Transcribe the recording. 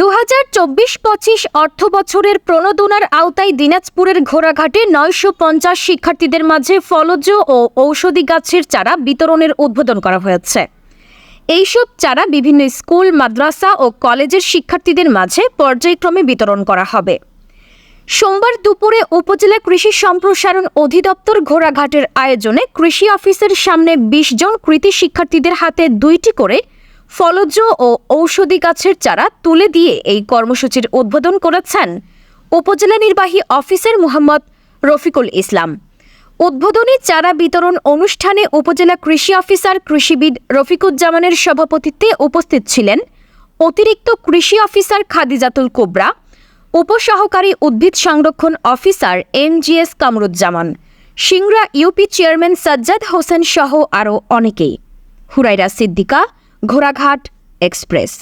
দু হাজার চব্বিশ পঁচিশ অর্থ বছরের প্রণোদনার আওতায় দিনাজপুরের ঘোড়াঘাটে নয়শো পঞ্চাশ শিক্ষার্থীদের মাঝে ফলজ ও ঔষধি গাছের চারা বিতরণের উদ্বোধন করা হয়েছে। এইসব চারা বিভিন্ন স্কুল, মাদ্রাসা ও কলেজের শিক্ষার্থীদের মাঝে পর্যায়ক্রমে বিতরণ করা হবে। সোমবার দুপুরে উপজেলা কৃষি সম্প্রসারণ অধিদপ্তর ঘোড়াঘাটের আয়োজনে কৃষি অফিসের সামনে বিশ জন কৃতি শিক্ষার্থীদের হাতে দুইটি করে ফলজ ও ঔষধি গাছের চারা তুলে দিয়ে এই কর্মসূচির উদ্বোধন করেছেন উপজেলা নির্বাহী অফিসার মোহাম্মদ রফিকুল ইসলাম। উদ্বোধনী চারা বিতরণ অনুষ্ঠানে উপজেলা কৃষি অফিসার কৃষিবিদ রফিকুজ্জামানের সভাপতিত্বে উপস্থিত ছিলেন অতিরিক্ত কৃষি অফিসার খাদিজাতুল কোবরা, উপসহকারী উদ্ভিদ সংরক্ষণ অফিসার এনজিএস কামরুজ্জামান, সিংড়া ইউপি চেয়ারম্যান সাজ্জাদ হোসেন সহ আরও অনেকেই। হুরাইরা সিদ্দিকা ঘোড়াঘাট এক্সপ্রেস।